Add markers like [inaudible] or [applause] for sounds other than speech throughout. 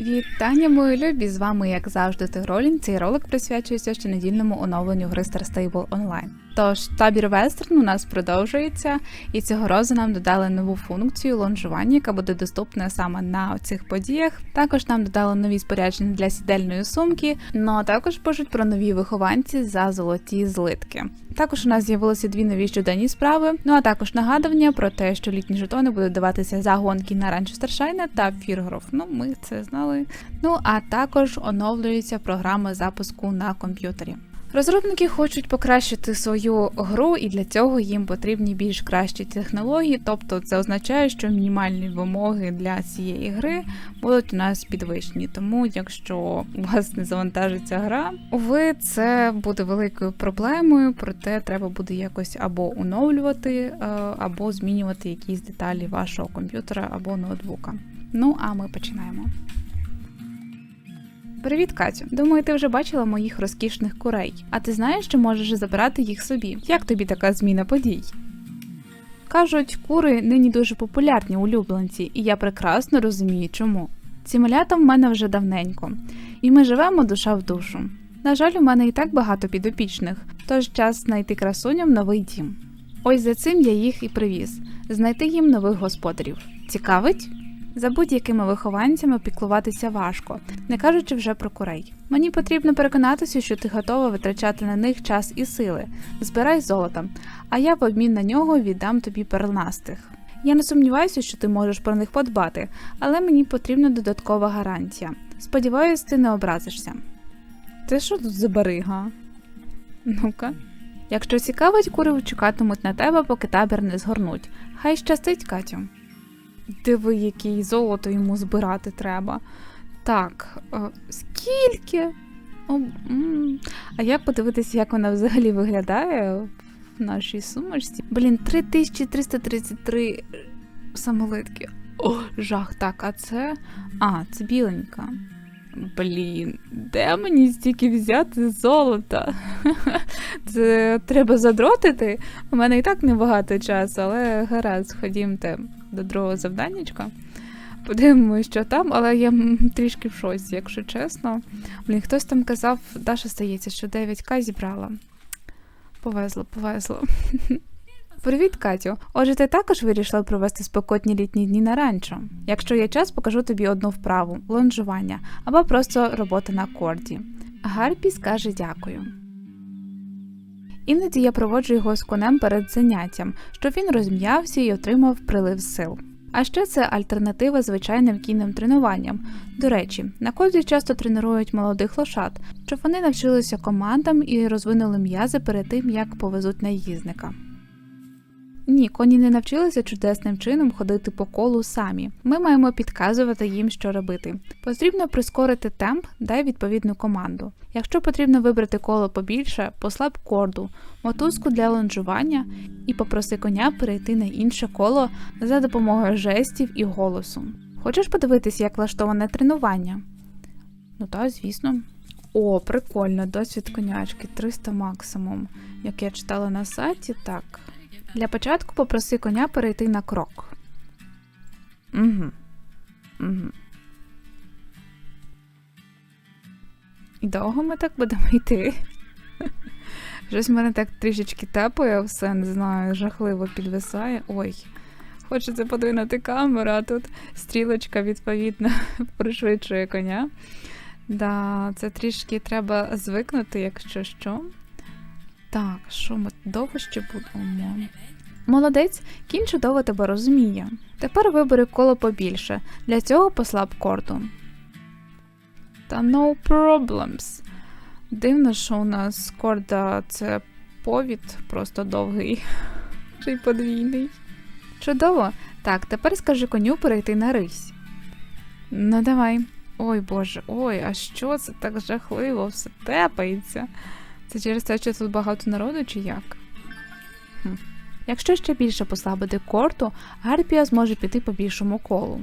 Вітання, мої любі! З вами, як завжди, Тигролін. Цей ролик присвячується щонедільному оновленню гри Star Stable Online. Тож табір Вестерн у нас продовжується, і цього разу нам додали нову функцію лонжування, яка буде доступна саме на цих подіях. Також нам додали нові спорядження для сідельної сумки, ну а також пишуть про нові вихованці за золоті злитки. Також у нас з'явилися дві нові щоденні справи. Ну а також нагадування про те, що літні жетони будуть даватися за гонки на Ранчестершайна та Фіргров. Ну, ми це знали. Ну а також оновлюється програма запуску на комп'ютері. Розробники хочуть покращити свою гру, і для цього їм потрібні більш кращі технології. Тобто, це означає, що мінімальні вимоги для цієї гри будуть у нас підвищені. Тому, якщо у вас не завантажиться гра, ви це буде великою проблемою, проте треба буде якось або оновлювати, е, або змінювати якісь деталі вашого комп'ютера або ноутбука. Ну а ми починаємо. Привіт, Катю. Думаю, ти вже бачила моїх розкішних курей. А ти знаєш, що можеш забирати їх собі? Як тобі така зміна подій? Кажуть, кури нині дуже популярні улюбленці, і я прекрасно розумію, чому. Ці малята в мене вже давненько, і ми живемо душа в душу. На жаль, у мене і так багато підопічних, тож час знайти красуням новий дім. Ось за цим я їх і привіз знайти їм нових господарів. Цікавить? За будь-якими вихованцями піклуватися важко, не кажучи вже про курей. Мені потрібно переконатися, що ти готова витрачати на них час і сили. Збирай золото, а я в обмін на нього віддам тобі пернастих. Я не сумніваюся, що ти можеш про них подбати, але мені потрібна додаткова гарантія. Сподіваюсь, ти не образишся. Це що тут за барига? Ну-ка. Якщо цікавить, кури чекатимуть на тебе, поки табір не згорнуть. Хай щастить, Катю. Диви, який золото йому збирати треба. Так, е, скільки? О, м. А як подивитися, як вона взагалі виглядає в нашій сумочці? Блін, 3333 самолитки. О, жах, так, а це. А, це біленька. Блін, де мені стільки взяти золота? [laughs] Це треба задротити. У мене і так небагато часу, але гаразд, ходімте до другого завданнячка. Подивимося, що там, але я трішки в шоці, якщо чесно. Блін, хтось там казав, Даша стається, що 9К зібрала. Повезло, повезло. [laughs] Привіт, Катю. Отже, ти також вирішила провести спекотні літні дні на ранчо. Якщо є час, покажу тобі одну вправу лонжування або просто робота на корді. Гарпі скаже дякую. Іноді я проводжу його з конем перед заняттям, щоб він розм'явся і отримав прилив сил. А ще це альтернатива звичайним кінним тренуванням. До речі, на козі часто тренують молодих лошад, щоб вони навчилися командам і розвинули м'язи перед тим, як повезуть наїзника. Ні, коні не навчилися чудесним чином ходити по колу самі. Ми маємо підказувати їм, що робити. Потрібно прискорити темп, дай відповідну команду. Якщо потрібно вибрати коло побільше, послаб корду, мотузку для лонжування і попроси коня перейти на інше коло за допомогою жестів і голосу. Хочеш подивитись, як влаштоване тренування? Ну так, звісно. О, прикольно, досвід конячки 300 максимум. Як я читала на сайті, так. Для початку попроси коня перейти на крок. Угу. Угу. І довго ми так будемо йти. Щось в мене так трішечки тепає, все не знаю, жахливо підвисає. Ой, хочеться подвинути камеру, а тут стрілочка, відповідно, [laughs] пришвидшує коня. Да, Це трішки треба звикнути, якщо що. Так, що ми довго ще будемо? Молодець, кінь чудово тебе розуміє. Тепер вибери коло побільше. Для цього послаб корду. Та no problems. Дивно, що у нас корда це повід, просто довгий, [laughs] чи й подвійний. Чудово. Так, тепер скажи коню перейти на рись. Ну, давай. Ой боже, ой, а що це так жахливо, все тепається. Це через те, що тут багато народу, чи як? Хм. Якщо ще більше послабити корту, Гарпія зможе піти по більшому колу.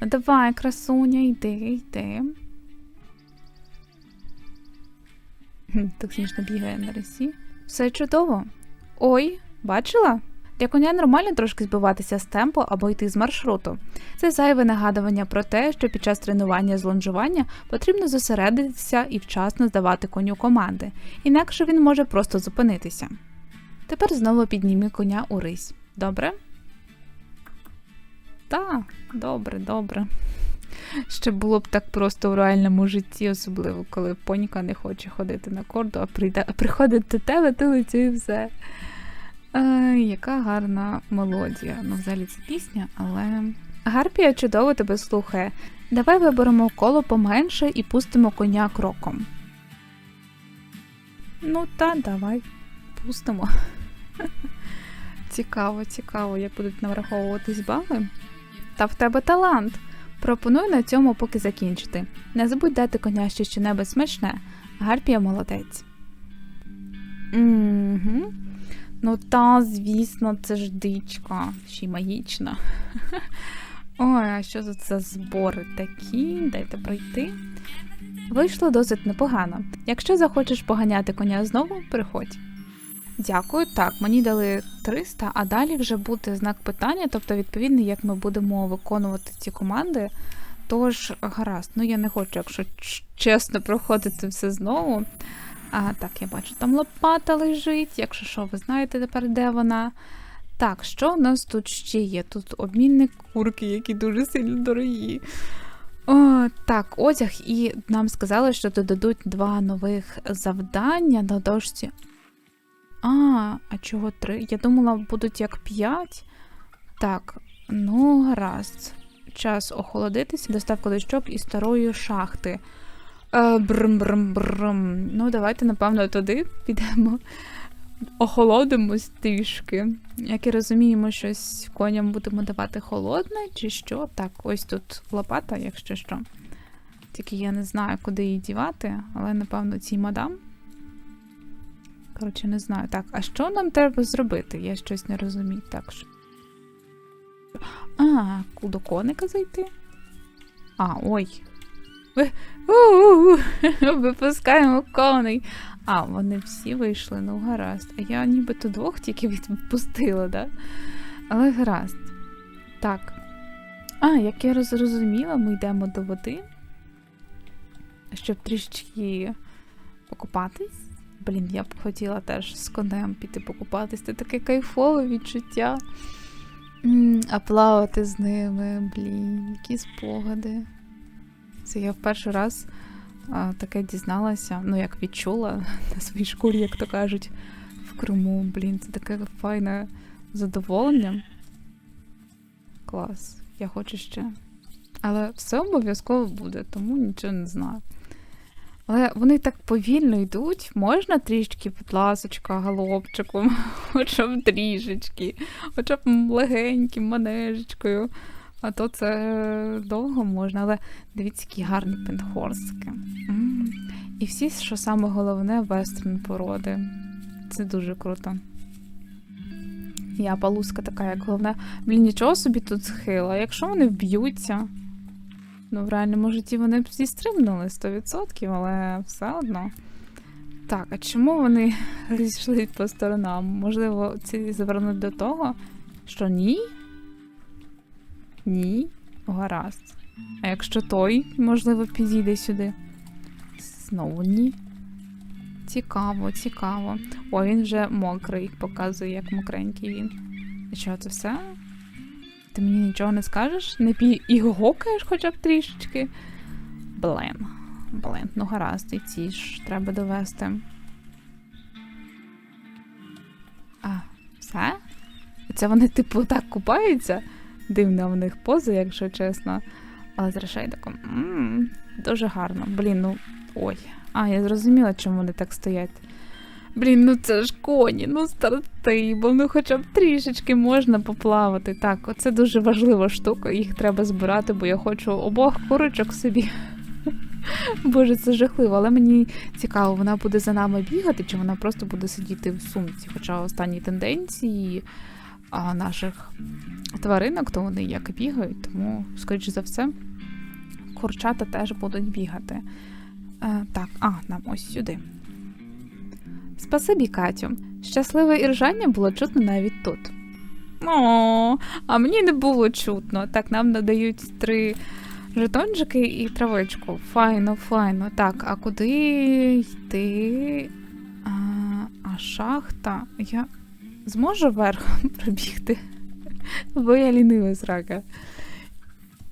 Ну Давай, красуня, йди, йди. Так смішно бігає на ресі. Все чудово. Ой, бачила? Для коня нормально трошки збиватися з темпу або йти з маршруту. Це зайве нагадування про те, що під час тренування з лонжування потрібно зосередитися і вчасно здавати коню команди, інакше він може просто зупинитися. Тепер знову підніми коня у рись. Добре? Так, добре, добре. Ще було б так просто у реальному житті, особливо коли поніка не хоче ходити на корду, а прийде, приходить до тебе, ти лицю і все. Ай, яка гарна мелодія. Ну, взагалі це пісня, але. Гарпія чудово тебе слухає. Давай виберемо коло поменше і пустимо коня кроком. Ну та, давай, пустимо. [laughs] Цікаво, цікаво, як будуть нараховуватись бали. Та в тебе талант. Пропоную на цьому поки закінчити. Не забудь дати коня ще щонебудь смачне. Гарпія молодець. Угу. Ну та, звісно, це ж дичка, ще й магічна. [laughs] Ой, а що за це збори такі? Дайте пройти. Вийшло досить непогано. Якщо захочеш поганяти коня знову, приходь. Дякую. Так, мені дали 300, а далі вже буде знак питання, тобто відповідно, як ми будемо виконувати ці команди. Тож, гаразд, ну я не хочу, якщо чесно, проходити все знову. А, так, я бачу, там лопата лежить, якщо що, ви знаєте тепер, де вона. Так, що у нас тут ще є? Тут обмінник курки, які дуже сильно дорогі. О, так, одяг, і нам сказали, що додадуть два нових завдання на дошці. А, а чого три? Я думала, будуть як п'ять. Так, ну гаразд. Час охолодитися, доставка дощок із старої шахти. Е, брм-брм-брм. Ну, давайте, напевно, туди підемо. Охолодимось трішки. Як і розуміємо, щось коням будемо давати холодне, чи що. Так, ось тут лопата, якщо що. Тільки я не знаю, куди її дівати, але напевно цій мадам. Коротше, не знаю. Так, а що нам треба зробити? Я щось не розумію. Так що. А, до коника зайти? А, ой. Випускаємо коней. А, вони всі вийшли, ну гаразд. А я нібито двох тільки відпустила, да? Але гаразд. Так. А, як я зрозуміла, ми йдемо до води, щоб трішечки покупатись. Блін, я б хотіла теж з конем піти покупатись. Це таке кайфове відчуття. А плавати з ними, блін, які спогади. Це я в перший раз а, таке дізналася, ну як відчула [laughs] на своїй шкурі, як то кажуть, в Криму. Блін, це таке файне задоволення. Клас, я хочу ще. Але все обов'язково буде, тому нічого не знаю. Але вони так повільно йдуть, можна трішки, будь ласочка, галопчиком, [laughs] хоча б трішечки, хоча б легеньким манежечкою. А то це довго можна, але дивіться, які гарні пентхорски. М. І всі, що саме головне, вестерн породи. Це дуже круто. Я палузка така, як головне. Блін, нічого собі тут схила. Якщо вони вб'ються. Ну, в реальному житті вони б зістрибнули 100%, але все одно. Так, а чому вони [laughs] розійшли по сторонам? Можливо, ці завернуть до того, що ні? Ні, гаразд. А якщо той, можливо, підійде сюди? Знову ні. Цікаво, цікаво. О, він вже мокрий, показує, як мокренький він. І що, це все? Ти мені нічого не скажеш? Не пі... і гокаєш хоча б трішечки? Блин. Блин, ну гаразд, і ці ж треба довести. А, все? Це вони, типу, так купаються? Дивна в них поза, якщо чесно. Але з решейдиком. Дуже гарно. Блін, ну. Ой. А, я зрозуміла, чому вони так стоять. Блін, ну це ж коні, ну стартейбл, ну хоча б трішечки можна поплавати. Так, оце дуже важлива штука, їх треба збирати, бо я хочу обох курочок собі. [laughs] Боже, це жахливо, але мені цікаво, вона буде за нами бігати, чи вона просто буде сидіти в сумці. Хоча останні тенденції а, наших тваринок, то вони як і бігають, тому, скоріш за все, курчата теж будуть бігати. Е, так, а, нам ось сюди. Спасибі, Катю. Щасливе іржання було чутно навіть тут. О, а мені не було чутно. Так, нам надають три жетончики і травичку. Файно, файно. Так, а куди йти? А, а шахта. Я зможу вверх [laughs] пробігти? Бо я лінива зрака.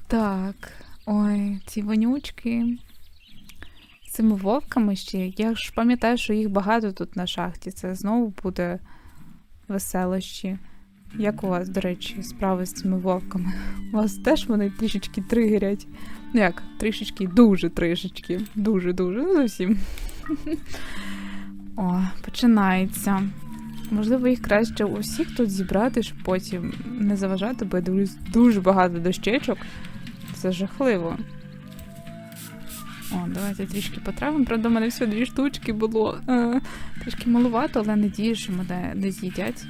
Так. Ой, ці вонючки. З цими вовками ще. Я ж пам'ятаю, що їх багато тут на шахті. Це знову буде веселощі. Як у вас, до речі, справи з цими вовками? У вас теж вони трішечки тригерять? Ну як, трішечки, дуже трішечки. Дуже-дуже, ну зовсім. [laughs] О, починається. Можливо, їх краще усіх тут зібрати, щоб потім не заважати, бо я дивлюсь дуже багато дощечок. Це жахливо. О, давайте трішки потравимо. Правда, в мене всього дві штучки було. Е, трішки малувато, але надію, що мене не з'їдять.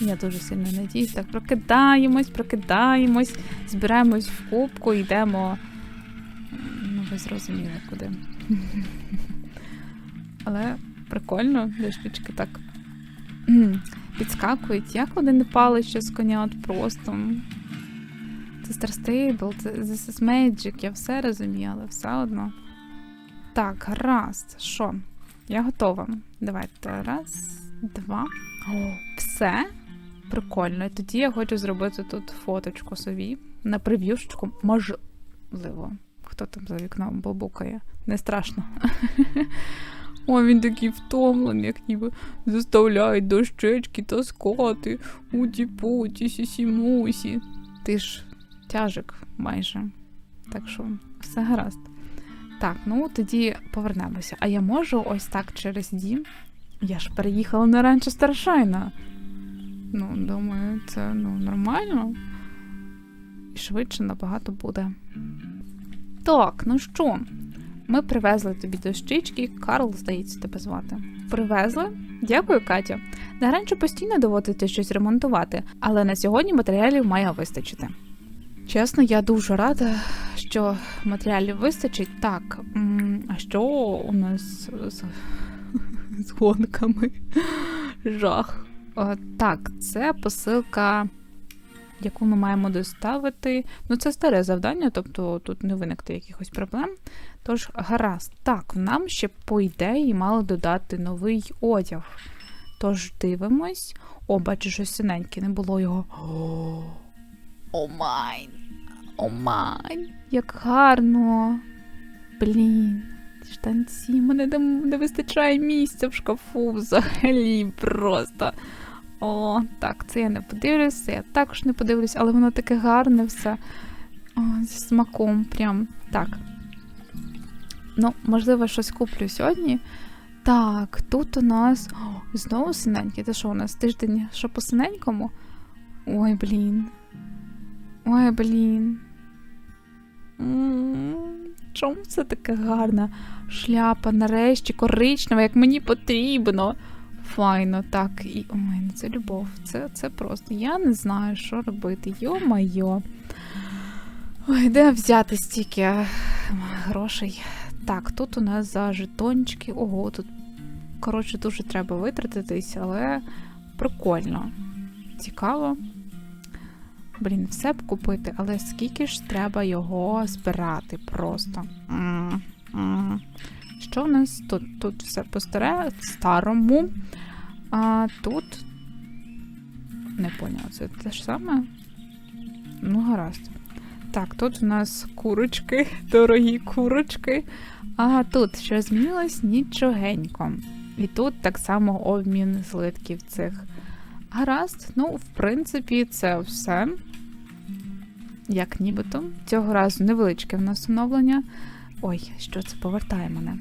Я дуже сильно надіюсь. Так, прокидаємось, прокидаємось, збираємось в кубку, йдемо. Ну, ви зрозуміли куди. [laughs] Але прикольно, дощечки так м, підскакують. Як вони не пали ще з коня от просто. Це Star це This is Magic, я все розумію, але все одно. Так, гаразд. Що? Я готова. Давайте. Раз, два. О, все. Прикольно. Тоді я хочу зробити тут фоточку собі на прев'юшечку. Можливо. Хто там за вікном бабукає? Не страшно. [laughs] О, він такий втомлений, як ніби заставляють дощечки таскати. Уті-путі, сісі-мусі. Ти ж тяжик майже. Так що все гаразд. Так, ну тоді повернемося. А я можу ось так через дім. Я ж переїхала на ранчо Старшайна. Ну, думаю, це ну, нормально. І швидше набагато буде. Так, ну що? Ми привезли тобі дощечки. Карл, здається, тебе звати. Привезли? Дякую, Катя. На ранчо постійно доводиться щось ремонтувати, але на сьогодні матеріалів має вистачити. Чесно, я дуже рада, що матеріалів вистачить. Так, а що у нас з, з гонками? Жах. О, так, це посилка, яку ми маємо доставити. Ну, це старе завдання, тобто тут не виникне якихось проблем. Тож, гаразд. Так, нам ще, по ідеї, мали додати новий одяг. Тож дивимось. О, бачу, що синеньке, не було його. [gasps] О, майн. О майн. Як гарно. Блін. ці Штанці, мене не, не вистачає місця в шкафу взагалі просто. О, так, це я не подивлюся, це я також не подивлюсь, але воно таке гарне все. О, зі смаком прям. Так. Ну, можливо, щось куплю сьогодні. Так, тут у нас. О, знову синенький. Це що у нас тиждень? Що по синенькому? Ой, блін. Ой, блін. Чому це таке гарна шляпа, нарешті, коричнева, як мені потрібно. Файно, так. І ой, ну це любов. Це, це просто. Я не знаю, що робити. Йо-майо. Ой, де взяти стільки е, грошей? Так, тут у нас за жетончики. Ого, тут, коротше, дуже треба витратитись, але прикольно. Цікаво. Блін, все б купити, але скільки ж треба його збирати просто. М, м. Що в нас тут? Тут все по старому. А тут. Не поняла, це те ж саме? Ну, гаразд. Так, тут у нас курочки, [laughs] дорогі курочки. А тут що змінилось нічогенько. І тут так само обмін злитків цих. Гаразд, ну, в принципі, це все. Як нібито. Цього разу невеличке в нас оновлення. Ой, що це повертає мене.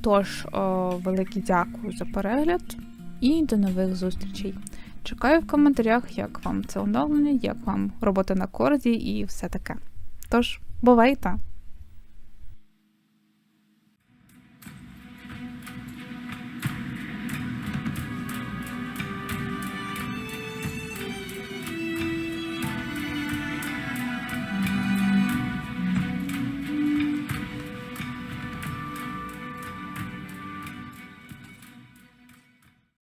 Тож, о, велике дякую за перегляд і до нових зустрічей. Чекаю в коментарях, як вам це оновлення, як вам робота на корді і все таке. Тож, бувайте!